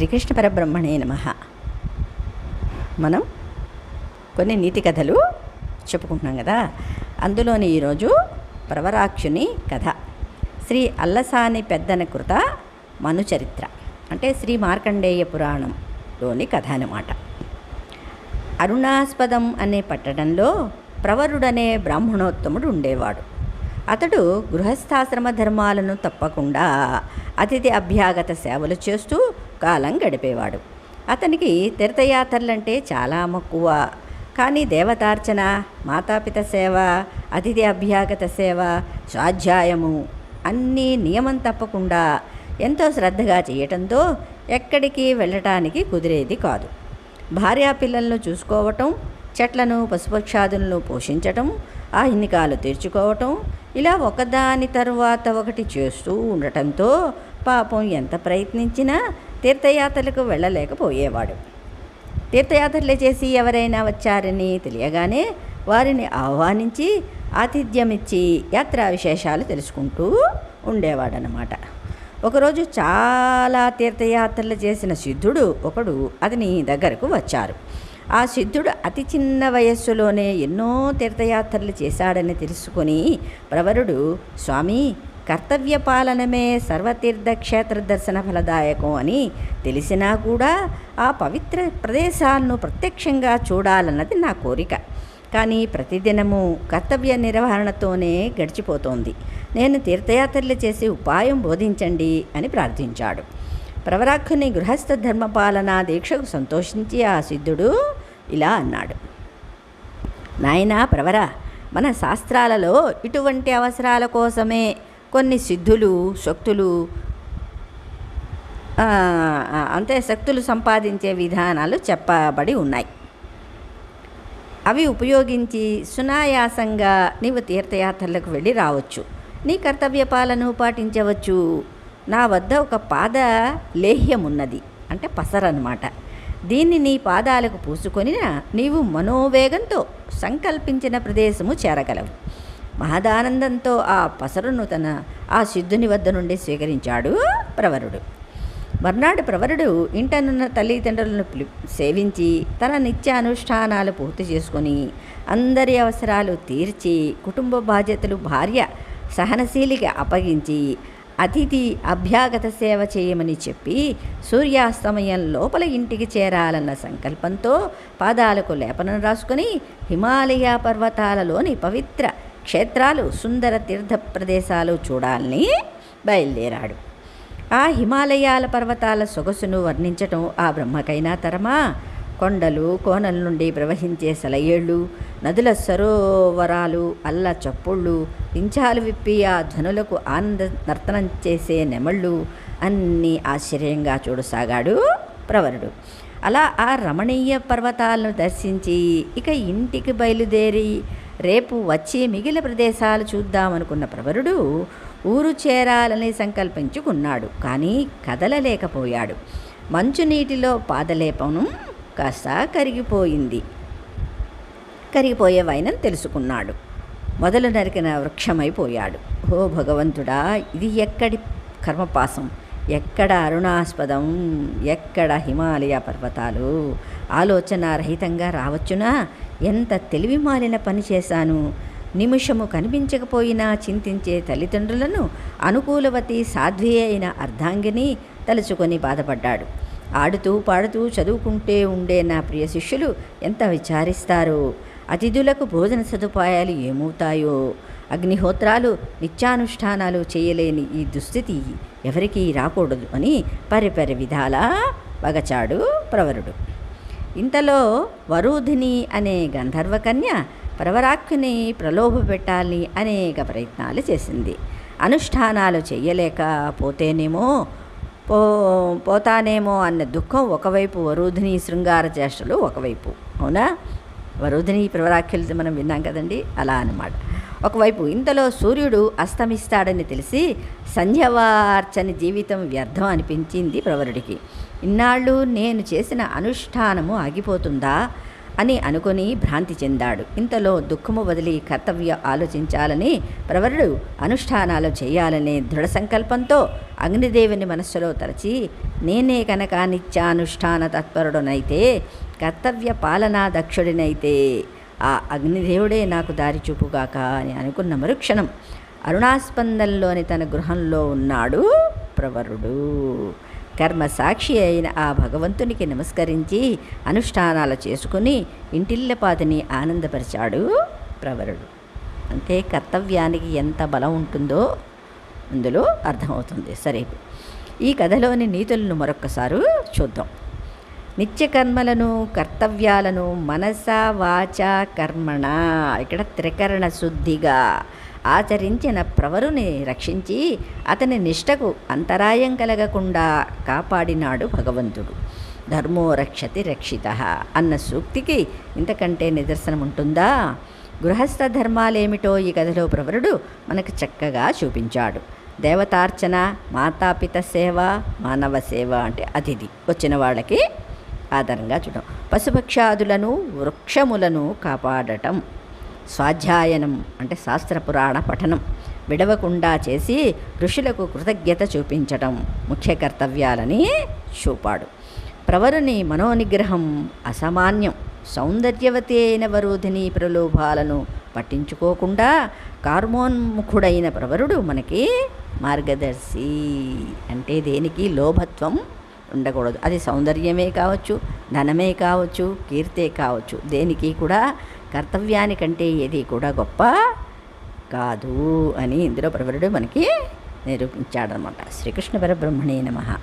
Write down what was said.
శ్రీకృష్ణ పరబ్రహ్మణే నమ. మనం కొన్ని నీతి కథలు చెప్పుకుంటున్నాం కదా. అందులోని ఈరోజు ప్రవరాక్షుని కథ. శ్రీ అల్లసాని పెద్దన కృత మనుచరిత్ర. అంటే శ్రీ మార్కండేయ పురాణంలోని కథ అనమాట అరుణాస్పదం అనే పట్టణంలో ప్రవరుడనే బ్రాహ్మణోత్తముడు ఉండేవాడు. అతడు గృహస్థాశ్రమ ధర్మాలను తప్పకుండా అతిథి అభ్యాగత సేవలు చేస్తూ కాలం గడిపేవాడు. అతనికి తీర్థయాత్రలంటే చాలా మక్కువ. కానీ దేవతార్చన మాతాపిత సేవ అతిథి అభ్యాగత సేవ స్వాధ్యాయము అన్నీ నియమం తప్పకుండా ఎంతో శ్రద్ధగా చేయటంతో ఎక్కడికి వెళ్ళటానికి కుదిరేది కాదు. భార్యా పిల్లలను చూసుకోవటం చెట్లను పశుపక్షాదులను పోషించటం ఆహినికాలు తీర్చుకోవటం ఇలా ఒకదాని తరువాత ఒకటి చేస్తూ ఉండటంతో పాపం ఎంత ప్రయత్నించినా తీర్థయాత్రలకు వెళ్ళలేకపోయేవాడు. తీర్థయాత్రలు చేసి ఎవరైనా వచ్చారని తెలియగానే వారిని ఆహ్వానించి ఆతిథ్యమిచ్చి యాత్రా విశేషాలు తెలుసుకుంటూ ఉండేవాడనమాట ఒకరోజు చాలా తీర్థయాత్రలు చేసిన సిద్ధుడు ఒకడు అతని దగ్గరకు వచ్చారు. ఆ సిద్ధుడు అతి చిన్న వయస్సులోనే ఎన్నో తీర్థయాత్రలు చేశాడని తెలుసుకొని ప్రవరుడు స్వామి కర్తవ్య పాలనమే సర్వతీర్థక్షేత్ర దర్శన ఫలదాయకం అని తెలిసినా కూడా ఆ పవిత్ర ప్రదేశాలను ప్రత్యక్షంగా చూడాలన్నది నా కోరిక. కానీ ప్రతిదినము కర్తవ్య నిర్వహణతోనే గడిచిపోతోంది. నేను తీర్థయాత్రలు చేసి ఉపాయం బోధించండి అని ప్రార్థించాడు. ప్రవరాక్షుని గృహస్థ ధర్మపాలన దీక్షకు సంతోషించి ఆ సిద్ధుడు ఇలా అన్నాడు. నాయనా ప్రవర మన శాస్త్రాలలో ఇటువంటి అవసరాల కోసమే కొన్ని సిద్ధులు శక్తులు అంతే శక్తులు సంపాదించే విధానాలు చెప్పబడి ఉన్నాయి. అవి ఉపయోగించి సునాయాసంగా నీవు తీర్థయాత్రలకు వెళ్ళి రావచ్చు. నీ కర్తవ్య పాలను పాటించవచ్చు. నా వద్ద ఒక పాద లేహ్యం ఉన్నది అంటే పసరనమాట దీన్ని నీ పాదాలకు పూసుకొని నీవు మనోవేగంతో సంకల్పించిన ప్రదేశము చేరగలవు. మహదానందంతో ఆ పసరును తన ఆ సిద్ధుని వద్ద నుండి స్వీకరించాడు ప్రవరుడు. మర్నాడు ప్రవరుడు ఇంటనున్న తల్లిదండ్రులను పిలి సేవించి తన నిత్య అనుష్ఠానాలు పూర్తి చేసుకొని అందరి అవసరాలు తీర్చి కుటుంబ బాధ్యతలు భార్య సహనశీలిగా అప్పగించి అతిథి అభ్యాగత సేవ చేయమని చెప్పి సూర్యాస్తమయం లోపల ఇంటికి చేరాలన్న సంకల్పంతో పాదాలకు లేపనం రాసుకొని హిమాలయ పర్వతాలలోని పవిత్ర క్షేత్రాలు సుందర తీర్థ ప్రదేశాలు చూడాలని బయలుదేరాడు. ఆ హిమాలయాల పర్వతాల సొగసును వర్ణించటం ఆ బ్రహ్మకైనా తరమా? కొండలు కోనల నుండి ప్రవహించే సెలయేళ్ళు నదుల సరోవరాలు అల్ల చప్పుళ్ళు పింఛాలు విప్పి ఆ ధనులకు ఆనంద నర్తనం చేసే నెమళ్ళు అన్నీ ఆశ్చర్యంగా చూడసాగాడు ప్రవరుడు. అలా ఆ రమణీయ పర్వతాలను దర్శించి ఇక ఇంటికి బయలుదేరి రేపు వచ్చి మిగిలిన ప్రదేశాలు చూద్దామనుకున్న ప్రవరుడు ఊరు చేరాలని సంకల్పించుకున్నాడు కానీ కదలలేకపోయాడు. మంచునీటిలో పాదలేపనం కాస్త కరిగిపోయింది. కరిగిపోయే వైనం తెలుసుకున్నాడు. మొదలు నరికిన వృక్షమైపోయాడు. ఓ భగవంతుడా ఇది ఎక్కడి కర్మపాసం ఎక్కడ అరుణాస్పదం? ఎక్కడ హిమాలయ పర్వతాలు? ఆలోచన రహితంగా రావచ్చునా? ఎంత తెలివి మాలిన పని చేశాను. నిమిషము కనిపించకపోయినా చింతించే తల్లిదండ్రులను అనుకూలవతి సాధ్వి అయిన అర్ధాంగిని తలుచుకొని బాధపడ్డాడు. ఆడుతూ పాడుతూ చదువుకుంటే ఉండే నా ప్రియ శిష్యులు ఎంత విచారిస్తారో. అతిథులకు భోజన సదుపాయాలు ఏమవుతాయో? అగ్నిహోత్రాలు నిత్యానుష్ఠానాలు చేయలేని ఈ దుస్థితి ఎవరికీ రాకూడదు అని పరిపరి విధాలా వగచాడు ప్రవరుడు. ఇంతలో వరూధిని అనే గంధర్వకన్య ప్రవరాక్కుని ప్రలోభ పెట్టాలని అనేక ప్రయత్నాలు చేసింది. అనుష్ఠానాలు చేయలేకపోతేనేమో పో పోతానేమో అన్న దుఃఖం ఒకవైపు వరుధిని శృంగార చేష్టలు ఒకవైపు. అవునా? వరుధిని ప్రవరాఖ్యలు మనం విన్నాం కదండి? అలా అనమాట ఒకవైపు ఇంతలో సూర్యుడు అస్తమిస్తాడని తెలిసి సంధ్యవార్చని జీవితం వ్యర్థం అనిపించింది ప్రవరుడికి. ఇన్నాళ్ళు నేను చేసిన అనుష్ఠానము ఆగిపోతుందా అని అనుకొని భ్రాంతి చెందాడు. ఇంతలో దుఃఖము వదిలి కర్తవ్య ఆలోచించాలని ప్రవరుడు అనుష్ఠానాలు చేయాలనే దృఢ సంకల్పంతో అగ్నిదేవుని మనస్సులో తలచి నేనే కనుక నిత్యానుష్ఠాన తత్పరుడునైతే కర్తవ్య పాలనా దక్షుడినైతే ఆ అగ్నిదేవుడే నాకు దారి చూపుగాక అని అనుకున్న మరుక్షణం అరుణాస్పందంలోని తన గృహంలో ఉన్నాడు ప్రవరుడు. కర్మ సాక్షి అయిన ఆ భగవంతునికి నమస్కరించి అనుష్ఠానాలు చేసుకుని ఇంటిల్లపాతిని ఆనందపరిచాడు ప్రవరుడు. అంటే కర్తవ్యానికి ఎంత బలం ఉంటుందో అందులో అర్థమవుతుంది. సరే ఈ కథలోని నీతులను మరొక్కసారి చూద్దాం. నిత్యకర్మలను కర్తవ్యాలను మనస వాచ కర్మణ. ఇక్కడ త్రికరణ శుద్ధిగా ఆచరించిన ప్రవరుని రక్షించి అతని నిష్టకు అంతరాయం కలగకుండా కాపాడినాడు భగవంతుడు. ధర్మో రక్షతి రక్షిత అన్న సూక్తికి ఇంతకంటే నిదర్శనం ఉంటుందా? గృహస్థ ధర్మాలేమిటో ఈ కథలో ప్రవరుడు మనకు చక్కగా చూపించాడు. దేవతార్చన మాతాపిత సేవ మానవ సేవ అంటే అతిథి వచ్చిన వాళ్ళకి ఆధారంగా చూడడం పశుపక్షాదులను వృక్షములను కాపాడటం. స్వాధ్యాయనం అంటే శాస్త్ర పురాణ పఠనం. విడవకుండా చేసి ఋషులకు కృతజ్ఞత చూపించటం ముఖ్య కర్తవ్యాలని చూపాడు. ప్రవరుని మనోనిగ్రహం అసామాన్యం. సౌందర్యవతి అయిన వరోధిని ప్రలోభాలను పట్టించుకోకుండా కార్మోన్ముఖుడైన ప్రవరుడు మనకి మార్గదర్శి. అంటే దేనికి? లోభత్వం ఉండకూడదు. అది సౌందర్యమే కావచ్చు ధనమే కావచ్చు కీర్తే కావచ్చు. దేనికి కూడా కర్తవ్యానికంటే ఏది కూడా గొప్ప కాదు అని ఇందులో ప్రవరుడు మనకి నిరూపించాడనమాట. శ్రీకృష్ణ పరబ్రహ్మణే నమ.